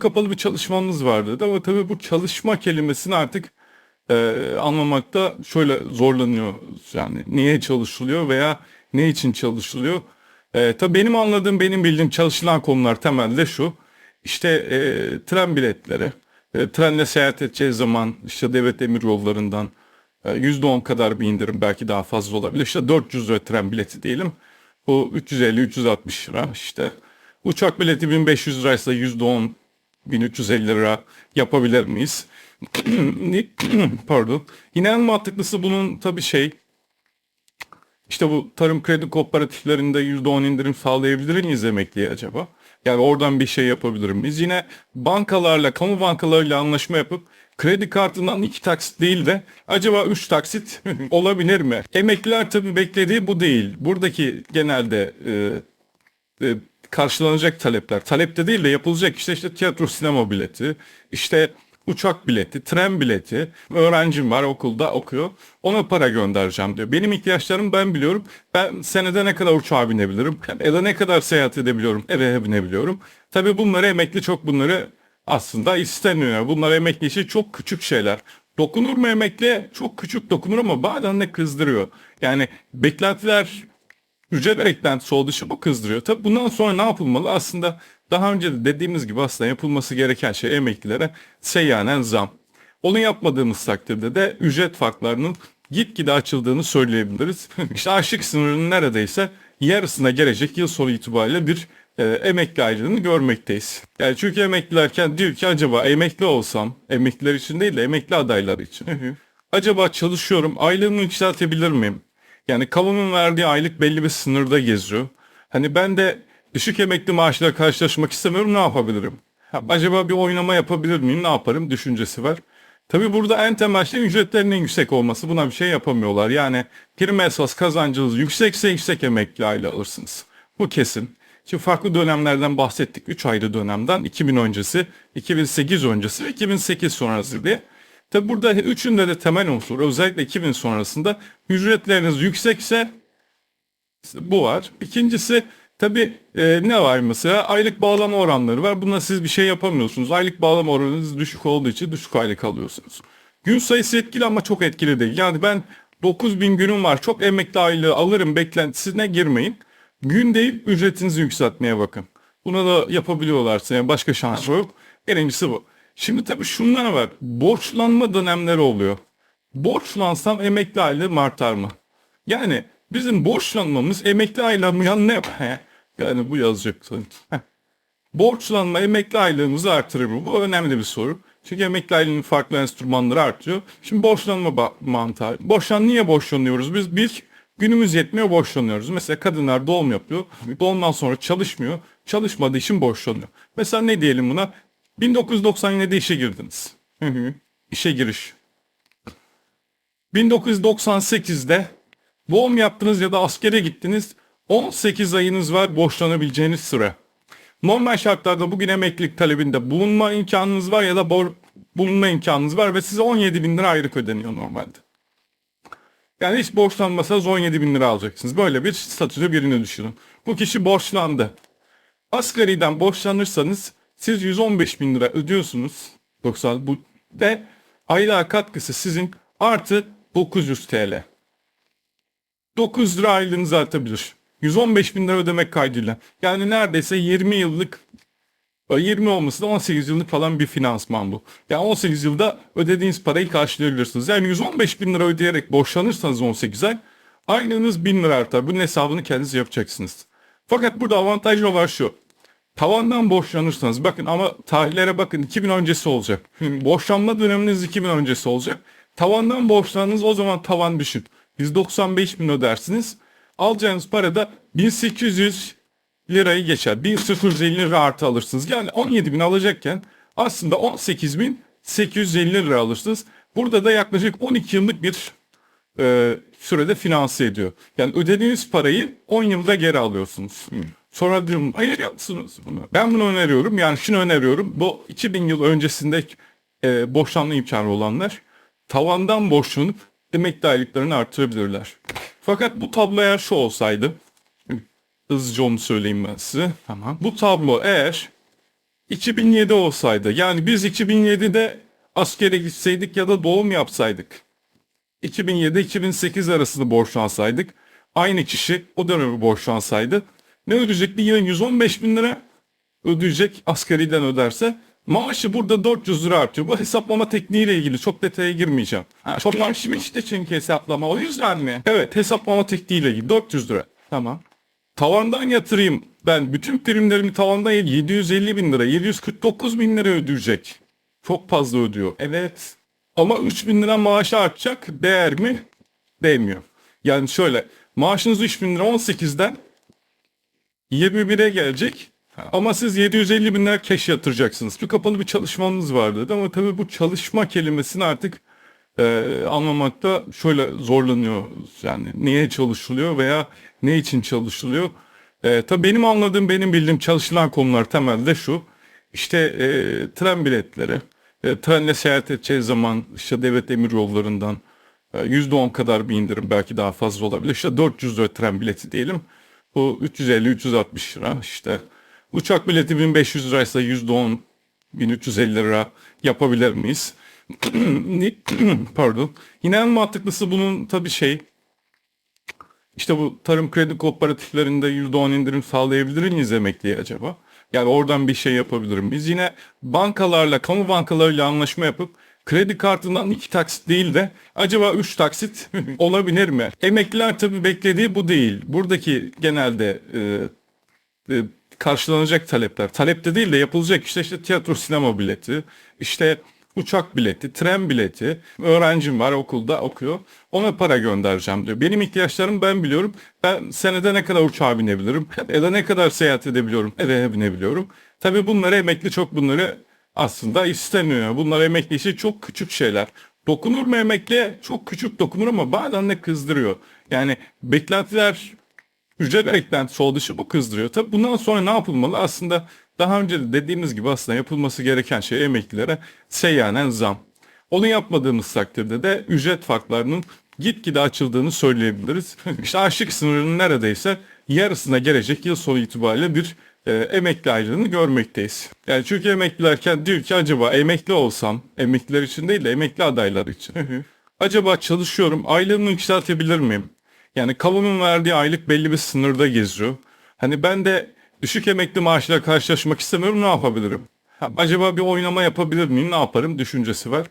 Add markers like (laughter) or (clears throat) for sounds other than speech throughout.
kapalı bir çalışmanız vardı dedi ama tabii bu çalışma kelimesini artık e, anlamakta şöyle zorlanıyoruz. Yani niye çalışılıyor veya ne için çalışılıyor? E, tabii benim anladığım, benim bildiğim çalışılan konular temelde şu. İşte e, tren biletleri, e, trenle seyahat edeceği zaman işte devlet demir yollarından e, %10 kadar bir indirim belki daha fazla olabilir. İşte 400 lira tren bileti diyelim. Bu 350-360 lira işte. Uçak bileti 1500 liraysa %10 1350 lira yapabilir miyiz? (clears throat) Pardon. Yine en mantıklısı bunun tabii şey işte bu tarım kredi kooperatiflerinde %10 indirim sağlayabilir miyiz emekliye acaba? Yani oradan bir şey yapabilir miyiz? Yine bankalarla, kamu bankalarıyla anlaşma yapıp kredi kartından iki taksit değil de acaba üç taksit (laughs) olabilir mi? Emekliler tabii beklediği bu değil. Buradaki genelde e, e, karşılanacak talepler. Talepte değil de yapılacak işte işte tiyatro sinema bileti, işte uçak bileti, tren bileti, öğrencim var okulda okuyor. Ona para göndereceğim diyor. Benim ihtiyaçlarım ben biliyorum. Ben senede ne kadar uçağa binebilirim? Ya da ne kadar seyahat edebiliyorum? Eve binebiliyorum. Tabii bunları emekli çok bunları aslında istemiyor. Bunlar emekli için çok küçük şeyler. Dokunur mu emekliye? Çok küçük dokunur ama bazen de kızdırıyor. Yani beklentiler Ücret beklentisi olduğu için bu kızdırıyor. Tabii bundan sonra ne yapılmalı? Aslında daha önce de dediğimiz gibi aslında yapılması gereken şey emeklilere seyyanen zam. Onu yapmadığımız takdirde de ücret farklarının gitgide açıldığını söyleyebiliriz. (laughs) işte açlık sınırının neredeyse yarısına gelecek yıl sonu itibariyle bir e, emekli ayrılığını görmekteyiz. Yani çünkü emeklilerken diyor ki acaba emekli olsam, emekliler için değil de emekli adayları için. acaba çalışıyorum, aylığımı yükseltebilir miyim? Yani kamunun verdiği aylık belli bir sınırda geziyor. Hani ben de düşük emekli maaşla karşılaşmak istemiyorum ne yapabilirim? Ha, acaba bir oynama yapabilir miyim ne yaparım düşüncesi var. Tabi burada en temel şey ücretlerin en yüksek olması. Buna bir şey yapamıyorlar. Yani prim esas kazancınız yüksekse yüksek emekli aile alırsınız. Bu kesin. Şimdi farklı dönemlerden bahsettik. 3 ayrı dönemden 2000 öncesi, 2008 öncesi ve 2008 sonrası diye. Tabi burada üçünde de temel unsur özellikle 2000 sonrasında ücretleriniz yüksekse bu var. İkincisi tabi e, ne var mesela aylık bağlama oranları var. Buna siz bir şey yapamıyorsunuz. Aylık bağlama oranınız düşük olduğu için düşük aylık alıyorsunuz. Gün sayısı etkili ama çok etkili değil. Yani ben 9000 günüm var çok emekli aylığı alırım beklentisine girmeyin. Gün deyip ücretinizi yükseltmeye bakın. Buna da yapabiliyorlarsa yani başka şans yok. Birincisi bu. Şimdi tabii şunlar var. Borçlanma dönemleri oluyor. Borçlansam emekli aylığım artar mı? Yani bizim borçlanmamız emekli aylığım ya ne? Yani bu yazacak. Borçlanma emekli aylığımızı artırır mı? Bu önemli bir soru. Çünkü emekli aylığının farklı enstrümanları artıyor. Şimdi borçlanma mantığı. Borçlan niye borçlanıyoruz? Biz bir günümüz yetmiyor borçlanıyoruz. Mesela kadınlar doğum yapıyor. Doğumdan sonra çalışmıyor. Çalışmadığı için borçlanıyor. Mesela ne diyelim buna? 1997'de işe girdiniz. İşe giriş. 1998'de doğum yaptınız ya da askere gittiniz. 18 ayınız var borçlanabileceğiniz süre. Normal şartlarda bugün emeklilik talebinde bulunma imkanınız var ya da bor bulunma imkanınız var ve size 17 bin lira ayrık ödeniyor normalde. Yani hiç borçlanmasanız 17 bin lira alacaksınız. Böyle bir statüde birini düşünün. Bu kişi borçlandı. Asgariden borçlanırsanız siz 115 bin lira ödüyorsunuz. 90 bu ve aylığa katkısı sizin artı 900 TL. 9 lira aylığınızı artabilir. 115 bin lira ödemek kaydıyla. Yani neredeyse 20 yıllık 20 olması da 18 yıllık falan bir finansman bu. Yani 18 yılda ödediğiniz parayı karşılayabilirsiniz. Yani 115 bin lira ödeyerek borçlanırsanız 18 ay aylığınız 1000 lira artar. Bunun hesabını kendiniz yapacaksınız. Fakat burada avantajlı var şu. Tavandan borçlanırsanız bakın ama tarihlere bakın 2000 öncesi olacak. Borçlanma döneminiz 2000 öncesi olacak. Tavandan borçlandınız o zaman tavan düşün. 195 bin ödersiniz. Alacağınız para da 1800 lirayı geçer. 1850 lira artı alırsınız. Yani 17 bin alacakken aslında 18 bin 850 lira alırsınız. Burada da yaklaşık 12 yıllık bir e, sürede finanse ediyor. Yani ödediğiniz parayı 10 yılda geri alıyorsunuz. Hmm. Sonra diyorum hayır yapsınız bunu. Ben bunu öneriyorum. Yani şunu öneriyorum. Bu 2000 yıl öncesinde e, borçlanma imkanı olanlar tavandan borçlanıp emekli aylıklarını artırabilirler. Fakat bu tablo eğer şu olsaydı hızlıca onu söyleyeyim ben size. Tamam. Bu tablo eğer 2007 olsaydı yani biz 2007'de askere gitseydik ya da doğum yapsaydık 2007-2008 arasında borçlansaydık aynı kişi o dönemi borçlansaydı ne ödeyecekti? Yine 115 bin lira ödeyecek asgariden öderse maaşı burada 400 lira artıyor. Bu hesaplama tekniğiyle ilgili çok detaya girmeyeceğim. Ha, çok maaşım işte çünkü hesaplama o yüzden mi? Evet hesaplama tekniğiyle ilgili 400 lira. Tamam. Tavandan yatırayım. Ben bütün primlerimi tavandan 750 bin lira, 749 bin lira ödeyecek. Çok fazla ödüyor. Evet. Ama 3 bin lira maaşı artacak. Değer mi? Değmiyor. Yani şöyle maaşınız 3 bin lira 18'den 21'e gelecek. Ama siz 750 bin lira cash yatıracaksınız. Bir kapalı bir çalışmamız vardı. Ama tabii bu çalışma kelimesini artık e, anlamakta şöyle zorlanıyoruz. Yani niye çalışılıyor veya ne için çalışılıyor? E, tabii benim anladığım, benim bildiğim çalışılan konular temelde şu. İşte e, tren biletleri, e, trenle seyahat edeceği zaman işte devlet demir yollarından e, %10 kadar bir indirim belki daha fazla olabilir. İşte 400 lira tren bileti diyelim. Bu 350-360 lira işte. Uçak bileti 1500 liraysa %10 1350 lira yapabilir miyiz? (clears throat) Pardon. Yine en mantıklısı bunun tabii şey işte bu tarım kredi kooperatiflerinde %10 indirim sağlayabilir miyiz emekliye acaba? Yani oradan bir şey yapabilir miyiz? Yine bankalarla, kamu bankalarıyla anlaşma yapıp kredi kartından iki taksit değil de acaba üç taksit (laughs) olabilir mi? Emekliler tabii beklediği bu değil. Buradaki genelde e, e, karşılanacak talepler. Talepte değil de yapılacak işte işte tiyatro sinema bileti, işte uçak bileti, tren bileti, öğrencim var okulda okuyor. Ona para göndereceğim diyor. Benim ihtiyaçlarım ben biliyorum. Ben senede ne kadar uçağa binebilirim ya da ne kadar seyahat edebiliyorum, eve binebiliyorum. Tabii bunları emekli çok bunları aslında istemiyor. Bunlar emekli için çok küçük şeyler. Dokunur mu emekliye? Çok küçük dokunur ama bazen de kızdırıyor. Yani beklentiler ücret beklentisi olduğu için bu kızdırıyor. Tabii bundan sonra ne yapılmalı? Aslında daha önce de dediğimiz gibi aslında yapılması gereken şey emeklilere seyyanen zam. Onu yapmadığımız takdirde de ücret farklarının gitgide açıldığını söyleyebiliriz. (laughs) İşte açlık sınırının neredeyse yarısına gelecek yıl sonu itibariyle bir e, emekli aylığını görmekteyiz. Yani çünkü emeklilerken diyor ki acaba emekli olsam, emekliler için değil de emekli adaylar için. acaba çalışıyorum, aylığımı yükseltebilir miyim? Yani kamunun verdiği aylık belli bir sınırda geziyor. Hani ben de düşük emekli maaşıyla karşılaşmak istemiyorum ne yapabilirim? Ha, acaba bir oynama yapabilir miyim ne yaparım düşüncesi var.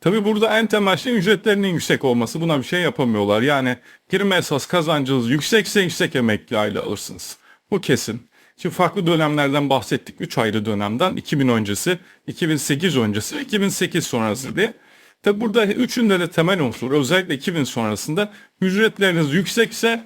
Tabi burada en temel şey ücretlerinin yüksek olması. Buna bir şey yapamıyorlar. Yani prime esas kazancınız yüksekse yüksek emekli aylığı alırsınız. Bu kesin. Şimdi farklı dönemlerden bahsettik. 3 ayrı dönemden 2000 öncesi, 2008 öncesi ve 2008 sonrası diye. Tabi burada üçünde de temel unsur özellikle 2000 sonrasında ücretleriniz yüksekse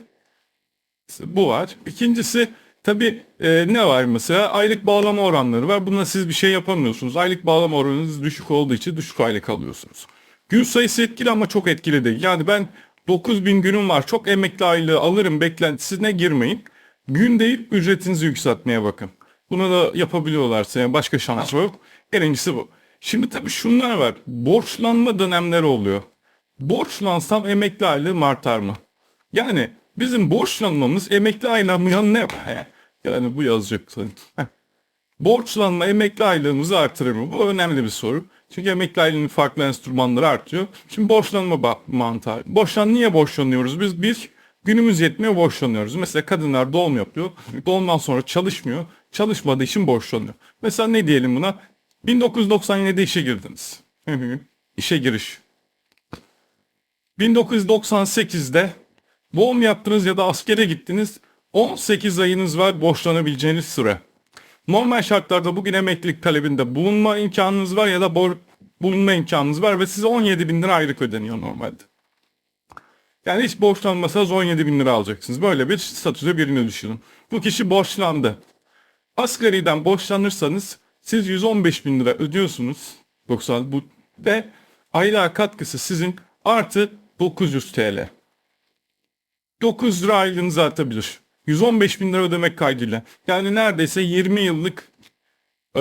bu var. İkincisi tabi ne var mesela aylık bağlama oranları var. Buna siz bir şey yapamıyorsunuz. Aylık bağlama oranınız düşük olduğu için düşük aylık alıyorsunuz. Gün sayısı etkili ama çok etkili değil. Yani ben 9000 günüm var çok emekli aylığı alırım beklentisine girmeyin. Gün deyip ücretinizi yükseltmeye bakın. Bunu da yapabiliyorlarsa yani başka şans yok. Birincisi bu. Şimdi tabii şunlar var. Borçlanma dönemleri oluyor. Borçlansam emekli aylığım artar mı? Yani bizim borçlanmamız emekli aylığımın yanına ne? Yani bu yazacak. Borçlanma emekli aylığımızı artırır mı? Bu önemli bir soru. Çünkü emekli aylığının farklı enstrümanları artıyor. Şimdi borçlanma mantığı. Borçlan niye borçlanıyoruz? Biz bir günümüz yetmiyor borçlanıyoruz. Mesela kadınlar doğum yapıyor. Doğumdan sonra çalışmıyor. Çalışmadığı için borçlanıyor. Mesela ne diyelim buna? 1997'de işe girdiniz. (laughs) işe giriş. 1998'de doğum yaptınız ya da askere gittiniz. 18 ayınız var borçlanabileceğiniz süre. Normal şartlarda bugün emeklilik talebinde bulunma imkanınız var ya da bor bulunma imkanınız var ve size 17 bin lira aylık ödeniyor normalde. Yani hiç borçlanmasanız 17 bin lira alacaksınız. Böyle bir statüde birini düşünün. Bu kişi borçlandı. Asgariden borçlanırsanız siz 115 bin lira ödüyorsunuz. 90 bu ve aylığa katkısı sizin artı 900 TL. 9 lira aylığınızı artabilir. 115 bin lira ödemek kaydıyla. Yani neredeyse 20 yıllık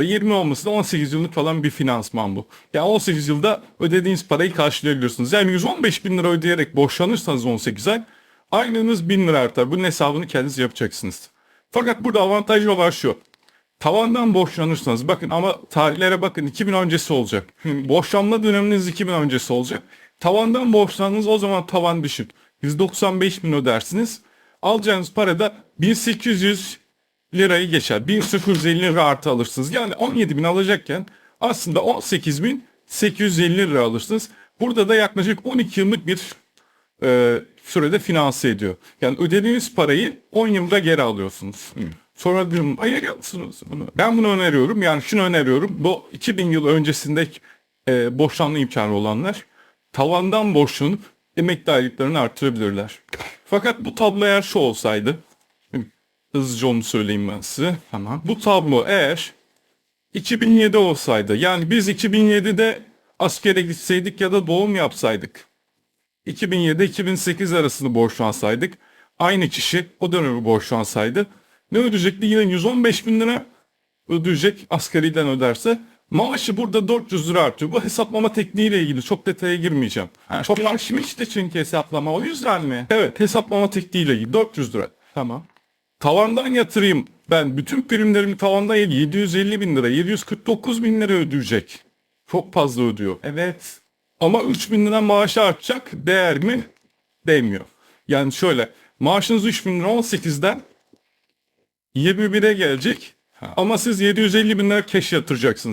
20 olması da 18 yıllık falan bir finansman bu. Yani 18 yılda ödediğiniz parayı karşılayabiliyorsunuz. Yani 115 bin lira ödeyerek borçlanırsanız 18 ay aylığınız 1000 lira artar. Bunun hesabını kendiniz yapacaksınız. Fakat burada avantajlı olan şu. Tavandan borçlanırsanız bakın ama tarihlere bakın 2000 öncesi olacak. Borçlanma döneminiz 2000 öncesi olacak. Tavandan borçlandınız o zaman tavan düşün. 195 bin ödersiniz. Alacağınız para da 1800 lirayı geçer. 1850 lira artı alırsınız. Yani 17 bin alacakken aslında 18 bin 850 lira alırsınız. Burada da yaklaşık 12 yıllık bir e, sürede finanse ediyor. Yani ödediğiniz parayı 10 yılda geri alıyorsunuz. Sonra diyorum hayır yapsınız bunu. Ben bunu öneriyorum. Yani şunu öneriyorum. Bu 2000 yıl öncesinde e, borçlanma imkanı olanlar tavandan borçlanıp emekli aylıklarını artırabilirler. Fakat bu tablo eğer şu olsaydı hızlıca onu söyleyeyim ben size. Tamam. Bu tablo eğer 2007 olsaydı yani biz 2007'de askere gitseydik ya da doğum yapsaydık 2007-2008 arasında borçlansaydık aynı kişi o dönemi borçlansaydı ne ödeyecekti? Yine 115 bin lira ödeyecek asgariden öderse. Maaşı burada 400 lira artıyor. Bu hesaplama tekniğiyle ilgili çok detaya girmeyeceğim. Ha, çok işte çünkü hesaplama o yüzden mi? Evet hesaplama tekniğiyle ilgili 400 lira. Tamam. Tavandan yatırayım. Ben bütün primlerimi tavandan 750 bin lira, 749 bin lira ödeyecek. Çok fazla ödüyor. Evet. Ama 3 bin lira maaşı artacak. Değer mi? Değmiyor. Yani şöyle. Maaşınız 3 bin lira 18'den 21'e gelecek. Ama siz 750 bin lira cash yatıracaksınız.